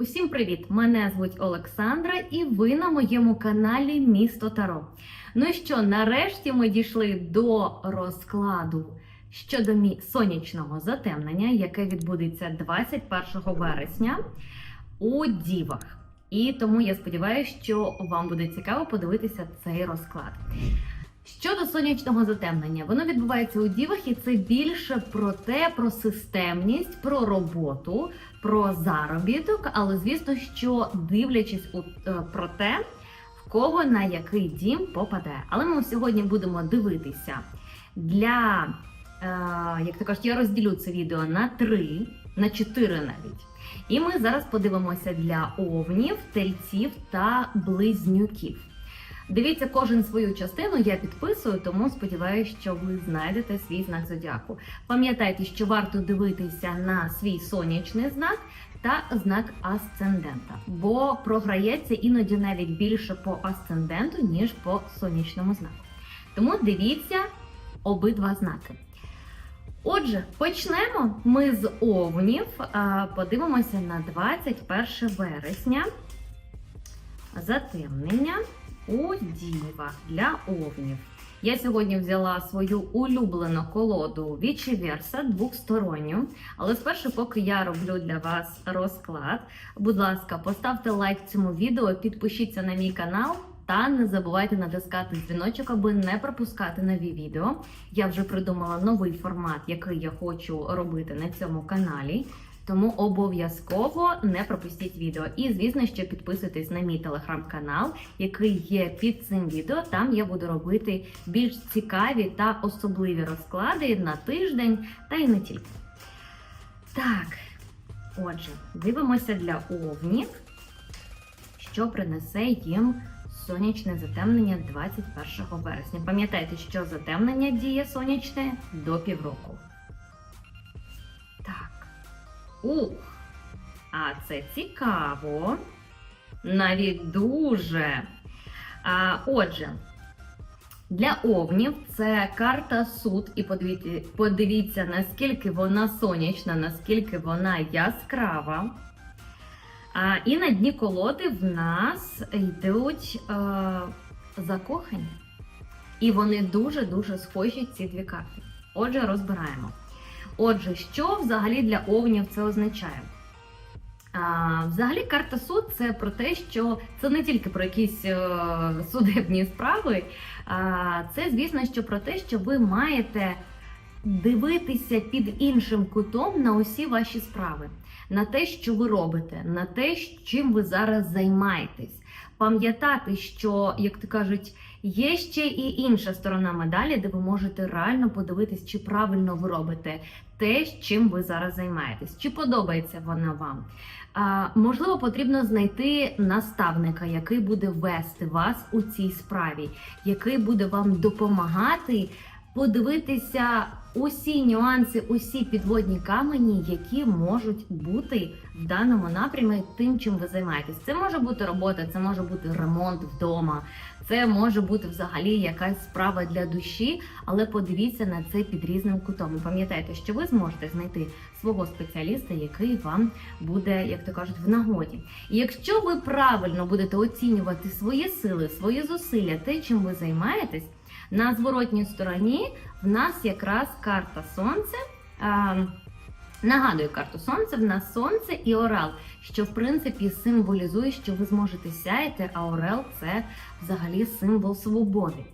Усім привіт! Мене звуть Олександра, і ви на моєму каналі Місто Таро. Ну і що, нарешті ми дійшли до розкладу щодо сонячного затемнення, яке відбудеться 21 вересня у Дівах. І тому я сподіваюся, що вам буде цікаво подивитися цей розклад. Щодо сонячного затемнення, воно відбувається у дівах, і це більше про те, про системність, про роботу, про заробіток, але звісно, що дивлячись у е, про те, в кого на який дім попадає. Але ми сьогодні будемо дивитися для, е, як то кажуть, я розділю це відео на три, на чотири навіть. І ми зараз подивимося для овнів, тельців та близнюків. Дивіться кожен свою частину, я підписую, тому сподіваюся, що ви знайдете свій знак зодіаку. Пам'ятайте, що варто дивитися на свій сонячний знак та знак асцендента, бо програється іноді навіть більше по асценденту, ніж по сонячному знаку. Тому дивіться обидва знаки. Отже, почнемо ми з овнів. Подивимося на 21 вересня. Затемнення у дівах для овнів. Я сьогодні взяла свою улюблену колоду Вічі Верса двохсторонню. Але спершу, поки я роблю для вас розклад, будь ласка, поставте лайк цьому відео, підпишіться на мій канал та не забувайте натискати дзвіночок, аби не пропускати нові відео. Я вже придумала новий формат, який я хочу робити на цьому каналі. Тому обов'язково не пропустіть відео. І звісно, що підписуйтесь на мій телеграм-канал, який є під цим відео. Там я буду робити більш цікаві та особливі розклади на тиждень, та й не тільки. Так, отже, дивимося для овнів, що принесе їм сонячне затемнення 21 вересня. Пам'ятайте, що затемнення діє сонячне до півроку. Ух, а це цікаво. Навіть дуже. А, отже, для овнів це карта суд, і подивіться, подивіться, наскільки вона сонячна, наскільки вона яскрава. А, і на дні колоди в нас йдуть е, закохані. І вони дуже-дуже схожі, ці дві карти. Отже, розбираємо. Отже, що взагалі для овнів це означає? А, взагалі, карта суд це про те, що це не тільки про якісь е, судебні справи, а це, звісно, що про те, що ви маєте дивитися під іншим кутом на усі ваші справи, на те, що ви робите, на те, чим ви зараз займаєтесь. Пам'ятати, що, як то кажуть, є ще і інша сторона медалі, де ви можете реально подивитись, чи правильно ви робите те, чим ви зараз займаєтесь, чи подобається вона вам. А, можливо, потрібно знайти наставника, який буде вести вас у цій справі, який буде вам допомагати подивитися усі нюанси, усі підводні камені, які можуть бути в даному напрямі тим, чим ви займаєтесь. Це може бути робота, це може бути ремонт вдома, це може бути взагалі якась справа для душі, але подивіться на це під різним кутом. І Пам'ятайте, що ви зможете знайти свого спеціаліста, який вам буде, як то кажуть, в нагоді. І якщо ви правильно будете оцінювати свої сили, свої зусилля, те, чим ви займаєтесь. На зворотній стороні в нас якраз карта Сонце. Нагадую карту Сонце, в нас Сонце і Орел, що в принципі символізує, що ви зможете сяяти, а Орел це взагалі символ свободи.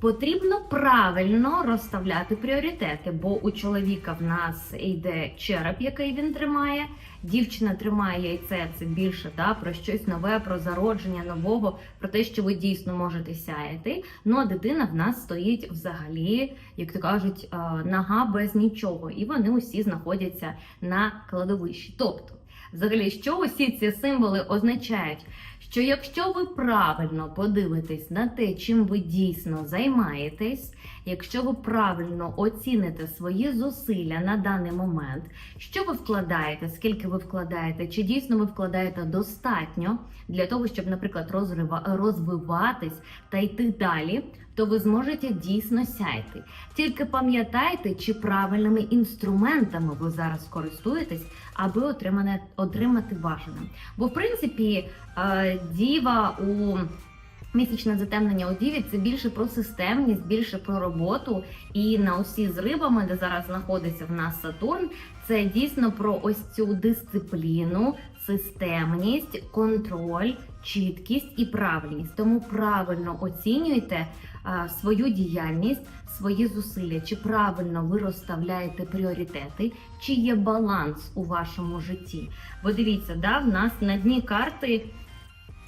Потрібно правильно розставляти пріоритети, бо у чоловіка в нас йде череп, який він тримає. Дівчина тримає яйце, це більше да, про щось нове, про зародження нового, про те, що ви дійсно можете сяяти. Ну а дитина в нас стоїть взагалі, як то кажуть, е, нога без нічого, і вони усі знаходяться на кладовищі. Тобто, взагалі, що усі ці символи означають? Що якщо ви правильно подивитесь на те, чим ви дійсно займаєтесь, якщо ви правильно оціните свої зусилля на даний момент, що ви вкладаєте, скільки ви вкладаєте, чи дійсно ви вкладаєте достатньо для того, щоб, наприклад, розвиватись та йти далі, то ви зможете дійсно сяйти. Тільки пам'ятайте, чи правильними інструментами ви зараз користуєтесь, аби отримане, отримати бажане. Бо, в принципі, е, діва у місячне затемнення у діві це більше про системність, більше про роботу. І на усі з рибами, де зараз знаходиться в нас Сатурн, це дійсно про ось цю дисципліну, системність, контроль, чіткість і правильність. Тому правильно оцінюйте свою діяльність, свої зусилля, чи правильно ви розставляєте пріоритети, чи є баланс у вашому житті. Бо дивіться, да, в нас на дні карти.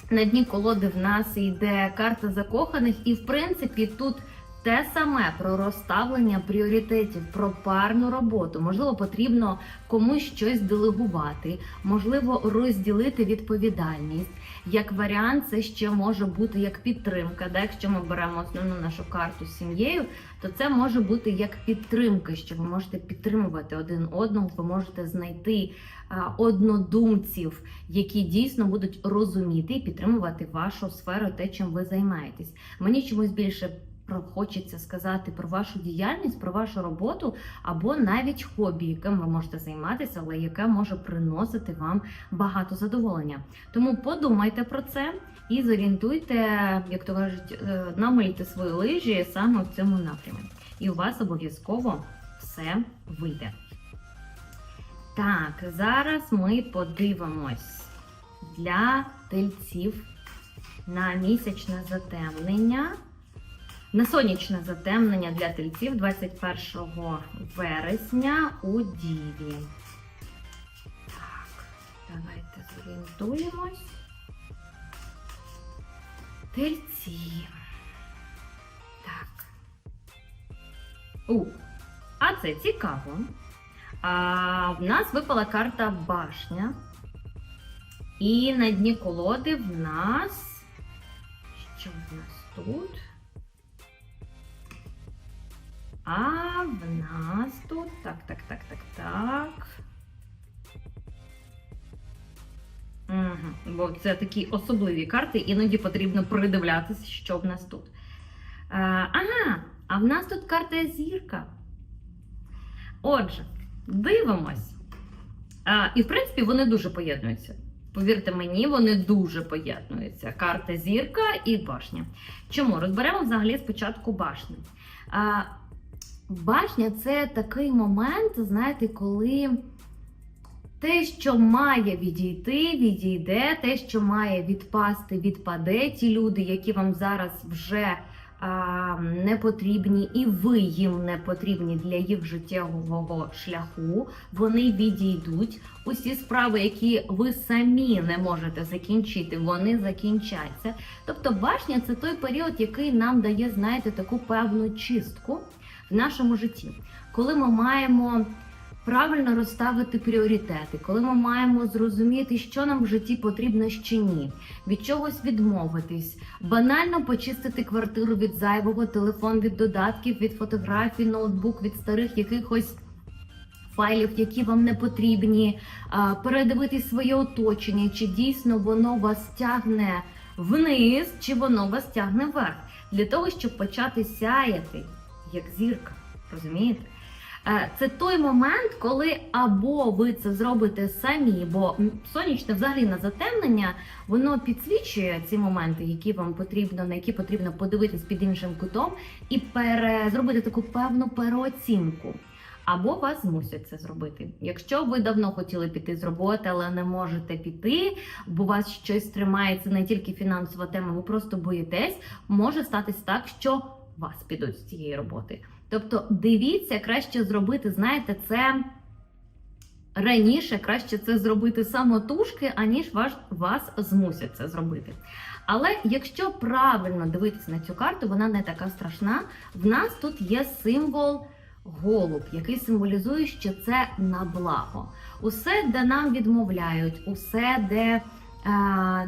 На дні колоди в нас йде карта закоханих, і в принципі тут те саме про розставлення пріоритетів, про парну роботу. Можливо, потрібно комусь щось делегувати, можливо, розділити відповідальність. Як варіант, це ще може бути як підтримка. Да? Якщо ми беремо основну нашу карту з сім'єю, то це може бути як підтримка, що ви можете підтримувати один одного, ви можете знайти однодумців, які дійсно будуть розуміти і підтримувати вашу сферу, те, чим ви займаєтесь. Мені чомусь більше хочеться сказати про вашу діяльність, про вашу роботу або навіть хобі, яким ви можете займатися, але яке може приносити вам багато задоволення. Тому подумайте про це і зорієнтуйте, як то кажуть, е, намалюйте свої лижі саме в цьому напрямі. І у вас обов'язково все вийде. Так, зараз ми подивимось для тельців на місячне затемнення. На сонячне затемнення для тельців 21 вересня у Діві. Так, давайте зорієнтуємось. Тельці. Так. У, а це цікаво. А, в нас випала карта башня. І на дні колоди в нас. Що в нас тут? А в нас тут. Так, так, так, так, так. Угу. Бо це такі особливі карти, іноді потрібно придивлятися, що в нас тут. А, ага, а в нас тут карта зірка. Отже, дивимось. А, і, в принципі, вони дуже поєднуються. Повірте мені, вони дуже поєднуються. Карта зірка і башня. Чому? Розберемо взагалі спочатку башню. А, Башня це такий момент, знаєте, коли те, що має відійти, відійде, те, що має відпасти, відпаде. Ті люди, які вам зараз вже а, не потрібні, і ви їм не потрібні для їх життєвого шляху, вони відійдуть. Усі справи, які ви самі не можете закінчити, вони закінчаться. Тобто, башня це той період, який нам дає, знаєте, таку певну чистку в нашому житті, коли ми маємо правильно розставити пріоритети, коли ми маємо зрозуміти, що нам в житті потрібно ще ні, від чогось відмовитись, банально почистити квартиру від зайвого, телефон від додатків, від фотографій, ноутбук від старих якихось. Файлів, які вам не потрібні, а, передивитись своє оточення, чи дійсно воно вас тягне вниз, чи воно вас тягне вверх, для того, щоб почати сяяти як зірка. Розумієте? Е, Це той момент, коли або ви це зробите самі, бо сонячне взагалі на затемнення воно підсвічує ці моменти, які вам потрібно, на які потрібно подивитись під іншим кутом, і пере, зробити таку певну переоцінку. Або вас змусять це зробити. Якщо ви давно хотіли піти з роботи, але не можете піти, бо вас щось тримається не тільки фінансова тема, ви просто боїтесь, може статись так, що вас підуть з цієї роботи. Тобто, дивіться, краще зробити, знаєте, це раніше краще це зробити самотужки, аніж вас, вас змусять це зробити. Але якщо правильно дивитися на цю карту, вона не така страшна. В нас тут є символ голуб, який символізує, що це на благо. Усе, де нам відмовляють, усе, де е,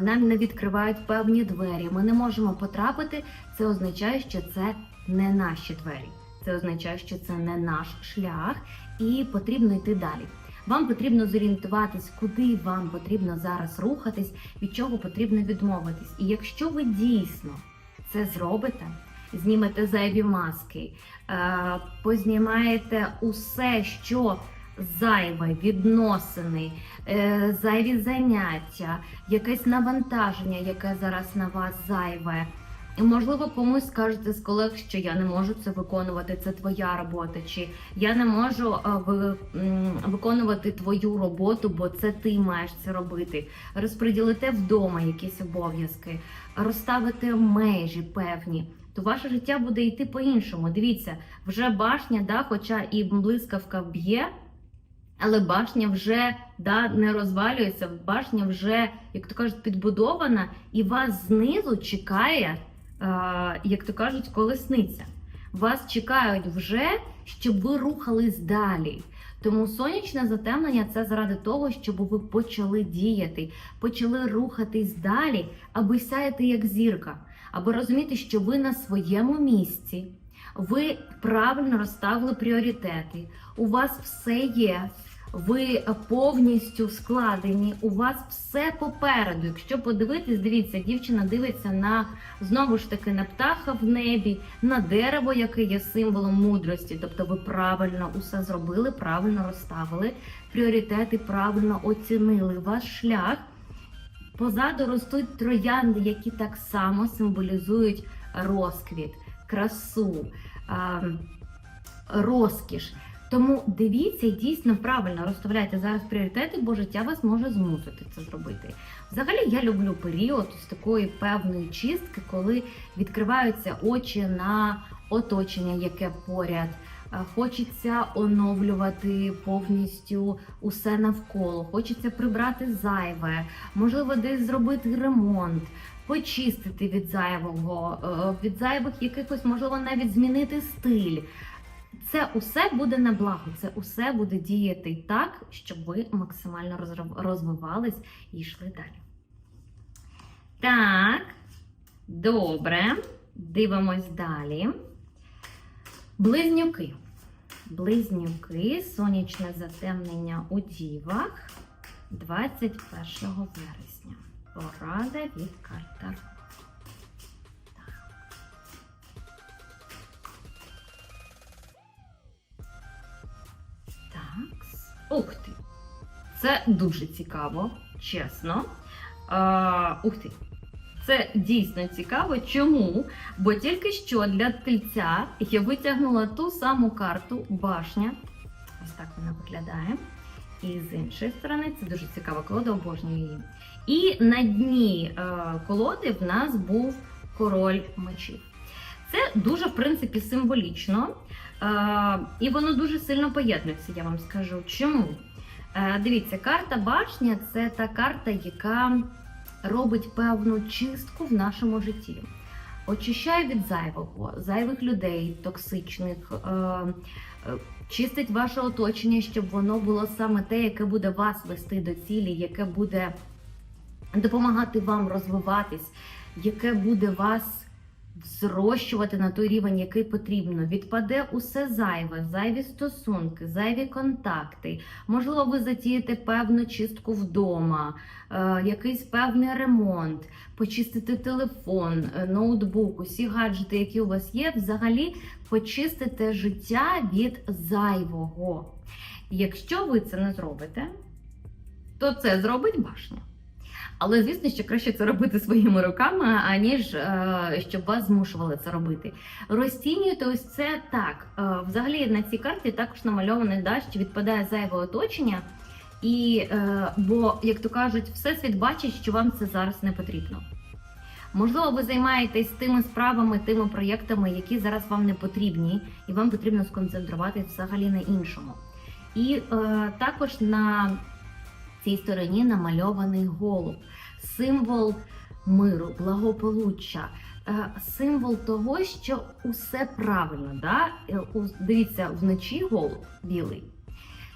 нам не відкривають певні двері, ми не можемо потрапити. Це означає, що це не наші двері. Це означає, що це не наш шлях, і потрібно йти далі. Вам потрібно зорієнтуватись, куди вам потрібно зараз рухатись, від чого потрібно відмовитись. І якщо ви дійсно це зробите, знімете зайві маски, е, познімаєте усе, що зайве, відносини, е, зайві заняття, якесь навантаження, яке зараз на вас зайве. Можливо, комусь скажете з колег, що я не можу це виконувати, це твоя робота, чи я не можу е, виконувати твою роботу, бо це ти маєш це робити. Розподілите вдома якісь обов'язки, розставите межі певні. То ваше життя буде йти по-іншому. Дивіться, вже башня, да, хоча і блискавка б'є, але башня вже да, не розвалюється, башня вже, як то кажуть, підбудована, і вас знизу чекає, як то кажуть, колесниця. Вас чекають вже, щоб ви рухались далі. Тому сонячне затемнення це заради того, щоб ви почали діяти, почали рухатись далі, аби сяяти як зірка, аби розуміти, що ви на своєму місці, ви правильно розставили пріоритети, у вас все є. Ви повністю складені, у вас все попереду. Якщо подивитись, дивіться, дівчина дивиться на знову ж таки на птаха в небі, на дерево, яке є символом мудрості. Тобто ви правильно усе зробили, правильно розставили, пріоритети правильно оцінили ваш шлях. Позаду ростуть троянди, які так само символізують розквіт, красу, розкіш. Тому дивіться і дійсно правильно розставляйте зараз пріоритети, бо життя вас може змусити це зробити. Взагалі, я люблю період з такої певної чистки, коли відкриваються очі на оточення, яке поряд. Е, Хочеться оновлювати повністю усе навколо, хочеться прибрати зайве, можливо, десь зробити ремонт, почистити від зайвого, е, від зайвих якихось, можливо, навіть змінити стиль. Це усе буде на благо, це усе буде діяти так, щоб ви максимально розвивались і йшли далі. Так, добре. Дивимось далі. Близнюки. Близнюки, сонячне затемнення у дівах 21 вересня. Порада від карта. Ух ти! Це дуже цікаво, чесно. А, ух ти! Це дійсно цікаво. Чому? Бо тільки що для тельця я витягнула ту саму карту башня. Ось так вона виглядає. І з іншої сторони, це дуже цікава колода, обожнюю її. І на дні е, колоди в нас був король мечів. Це дуже, в принципі, символічно. І воно дуже сильно поєднується, я вам скажу. Чому? Е, дивіться, карта башня це та карта, яка робить певну чистку в нашому житті. Очищає від зайвого, зайвих людей, токсичних, е, е, чистить ваше оточення, щоб воно було саме те, яке буде вас вести до цілі, яке буде допомагати вам розвиватись, яке буде вас зрощувати на той рівень, який потрібно. Відпаде усе зайве, зайві стосунки, зайві контакти. Можливо, ви затієте певну чистку вдома, е, якийсь певний ремонт, почистити телефон, е, ноутбук, усі гаджети, які у вас є, взагалі почистите життя від зайвого. Якщо ви це не зробите, то це зробить башня. Але звісно, що краще це робити своїми руками, аніж е, щоб вас змушували це робити. Розцінюєте ось це так. Е, взагалі на цій карті також намальований да, відпадає зайве оточення, і е, бо, як то кажуть, всесвіт бачить, що вам це зараз не потрібно. Можливо, ви займаєтесь тими справами, тими проєктами, які зараз вам не потрібні, і вам потрібно сконцентруватися взагалі на іншому. І е, також на цій стороні намальований голуб, символ миру, благополуччя, е, символ того, що усе правильно. Да? Е, Дивіться, вночі голуб білий,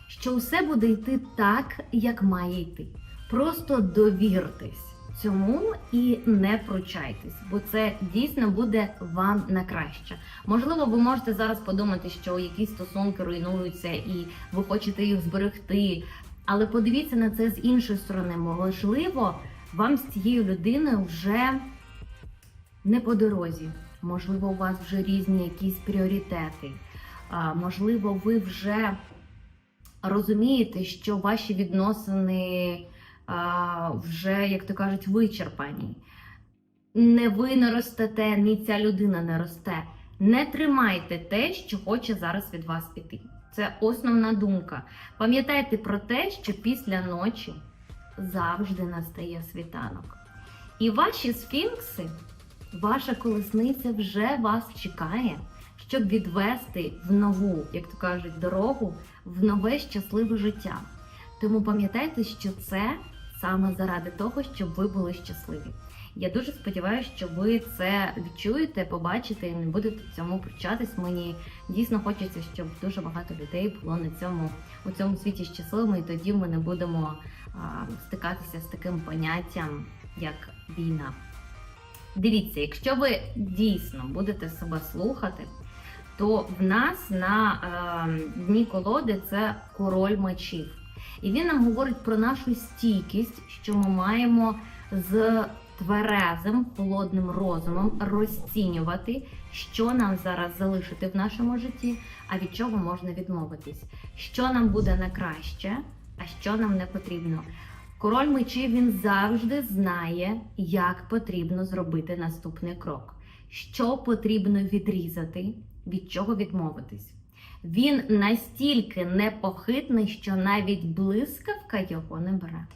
що усе буде йти так, як має йти. Просто довіртесь цьому і не пручайтесь, бо це дійсно буде вам на краще. Можливо, ви можете зараз подумати, що якісь стосунки руйнуються і ви хочете їх зберегти. Але подивіться на це з іншої сторони. Можливо, вам з цією людиною вже не по дорозі. можливо, у вас вже різні якісь пріоритети, можливо, ви вже розумієте, що ваші відносини вже, як то кажуть, вичерпані. Не ви не ростете, ні ця людина не росте. Не тримайте те, що хоче зараз від вас піти. Це основна думка. Пам'ятайте про те, що після ночі завжди настає світанок. І ваші сфінкси, ваша колесниця вже вас чекає, щоб відвести в нову, як то кажуть, дорогу, в нове щасливе життя. Тому пам'ятайте, що це саме заради того, щоб ви були щасливі. Я дуже сподіваюся, що ви це відчуєте, побачите і не будете цьому пручатись. Мені дійсно хочеться, щоб дуже багато людей було на цьому у цьому світі щасливими, і тоді ми не будемо а, стикатися з таким поняттям, як війна. Дивіться, якщо ви дійсно будете себе слухати, то в нас на е, дні колоди це король мечів. І він нам говорить про нашу стійкість, що ми маємо з тверезим холодним розумом розцінювати, що нам зараз залишити в нашому житті, а від чого можна відмовитись, що нам буде на краще, а що нам не потрібно. Король мечів він завжди знає, як потрібно зробити наступний крок, що потрібно відрізати, від чого відмовитись. Він настільки непохитний, що навіть блискавка його не бере.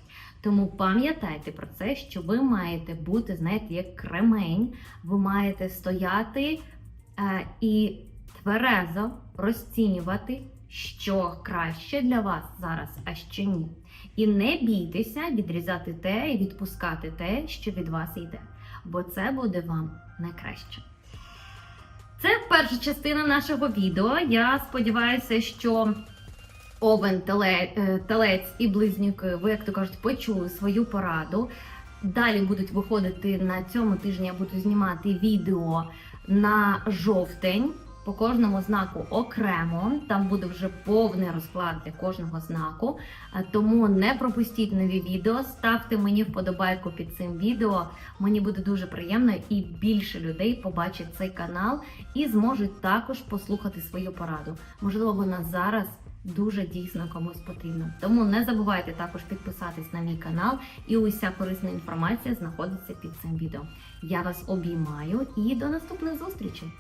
Тому пам'ятайте про це, що ви маєте бути, знаєте, як кремень, ви маєте стояти е, і тверезо розцінювати, що краще для вас зараз, а що ні. І не бійтеся відрізати те і відпускати те, що від вас йде, бо це буде вам найкраще. Це перша частина нашого відео. Я сподіваюся, що Овен, е, телець і близнюки, ви, як то кажуть, почули свою пораду. Далі будуть виходити на цьому тижні. Я буду знімати відео на жовтень по кожному знаку окремо. Там буде вже повний розклад для кожного знаку. Тому не пропустіть нові відео. Ставте мені вподобайку під цим відео. Мені буде дуже приємно і більше людей побачить цей канал і зможуть також послухати свою пораду. Можливо, вона зараз дуже дійсно комусь потрібно. Тому не забувайте також підписатись на мій канал, і уся корисна інформація знаходиться під цим відео. Я вас обіймаю і до наступних зустрічей!